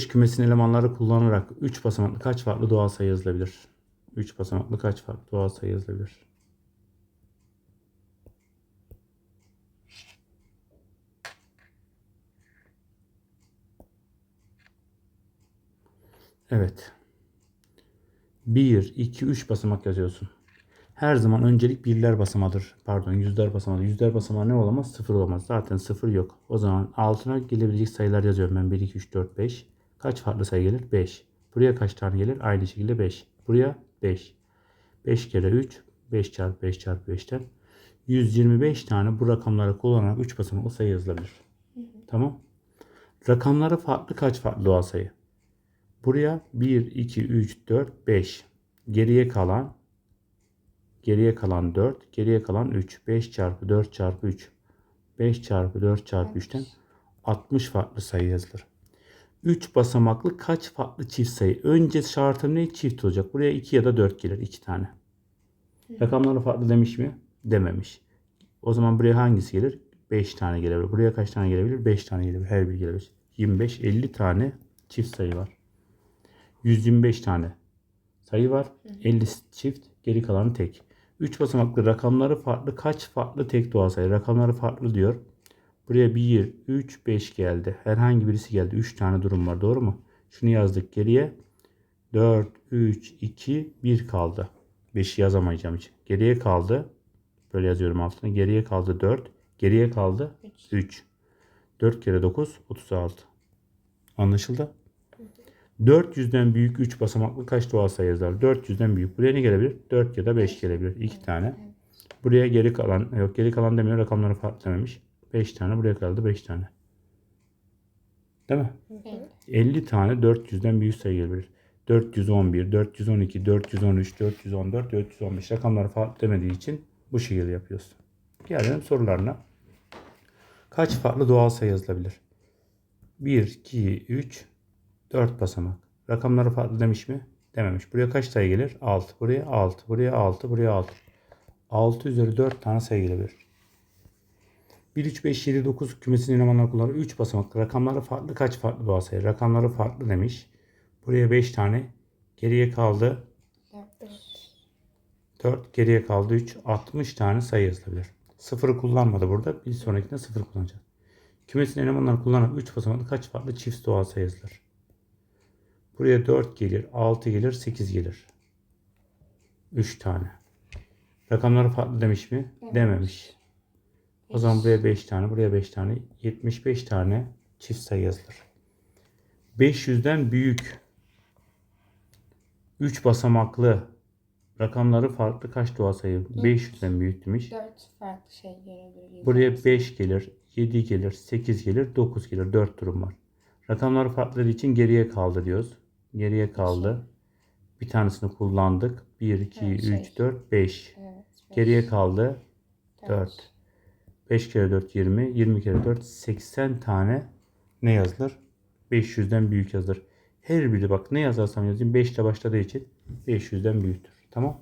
5 kümesin elemanları kullanarak 3 basamaklı kaç farklı doğal sayı yazılabilir? 3 basamaklı kaç farklı doğal sayı yazılabilir? Evet. 1, 2, 3 basamak yazıyorsun. Her zaman öncelik birler basamadır. Pardon yüzler basamadır. Yüzler basamağı ne olamaz? Sıfır olamaz. Zaten sıfır yok. O zaman altına gelebilecek sayılar yazıyorum ben. 1, 2, 3, 4, 5. Kaç farklı sayı gelir? 5. Buraya kaç tane gelir? Aynı şekilde 5. Buraya 5. 5 kere 3. 5 çarpı 5 çarpı 5'ten. 125 tane bu rakamları kullanarak 3 basamaklı sayı yazılabilir. Tamam. Rakamları farklı kaç farklı doğal sayı? Buraya 1, 2, 3, 4, 5. Geriye kalan Geriye kalan 4. Geriye kalan 3. 5 çarpı 4 çarpı 3. 5 çarpı 4 çarpı 3'ten 60 farklı sayı yazılır. 3 basamaklı kaç farklı çift sayı? Önce şartım ne? Çift olacak. Buraya 2 ya da 4 gelir. 2 tane. Rakamları farklı demiş mi? Dememiş. O zaman buraya hangisi gelir? 5 tane gelebilir. Buraya kaç tane gelebilir? 5 tane gelebilir. Her biri gelebilir. 25, 50 tane çift sayı var. 125 tane sayı var. 50 çift, geri kalanı tek. 3 basamaklı rakamları farklı. Kaç farklı tek doğal sayı? Rakamları farklı diyor. Buraya 1, 3, 5 geldi. Herhangi birisi geldi. 3 tane durum var. Doğru mu? Şunu yazdık geriye. 4, 3, 2, 1 kaldı. 5'i yazamayacağım için. Geriye kaldı. Böyle yazıyorum altına. Geriye kaldı 4. Geriye kaldı 3. 4 kere 9, 36. Anlaşıldı? 400'den büyük 3 basamaklı kaç doğal sayı yazar? 400'den büyük. Buraya ne gelebilir? 4 ya da 5 gelebilir. 2 tane. Buraya geri kalan, yok geri kalan demiyor. Rakamları farklı dememiş. 5 tane. Buraya kaldı 5 tane. Değil mi? 50 tane 400'den büyük sayı gelebilir. 411, 412, 413, 414, 415 rakamları farklı demediği için bu şekilde yapıyoruz. Gelelim sorularına. Kaç farklı doğal sayı yazılabilir? 1, 2, 3, 4 basamak. Rakamları farklı demiş mi? Dememiş. Buraya kaç sayı gelir? 6. Buraya 6. Buraya 6. Buraya 6. 6 üzeri 4 tane sayı gelebilir. 1, 3, 5, 7, 9 kümesinin elemanları kullanarak 3 basamaklı. Rakamları farklı kaç farklı doğal sayı? Rakamları farklı demiş. Buraya 5 tane. Geriye kaldı 4. Geriye kaldı 3. 60 tane sayı yazılabilir. Sıfırı kullanmadı burada. Bir sonrakinde sıfır kullanacağız. Kümesin elemanları kullanarak 3 basamaklı kaç farklı çift doğal sayı yazılır? Buraya 4 gelir, 6 gelir, 8 gelir. 3 tane. Rakamları farklı demiş mi? Dememiş. O zaman buraya 5 tane, buraya 5 tane. 75 tane çift sayı yazılır. 500'den büyük 3 basamaklı rakamları farklı kaç doğal sayı? 500'den büyük demiş. 4 farklı şey gelebilir. Buraya 5 gelir, 7 gelir, 8 gelir, 9 gelir. 4 durum var. Rakamları farklı için geriye kaldı diyoruz. Geriye kaldı. Bir tanesini kullandık. 1, 2, Evet, şey. 3, 4, 5. Evet. beş, Geriye kaldı dört. 4. 5 kere 4 20. 20 kere 4 80 tane ne yazılır? 500'den büyük yazılır. Her biri bak ne yazarsam yazayım 5 ile başladığı için 500'den büyüktür. Tamam.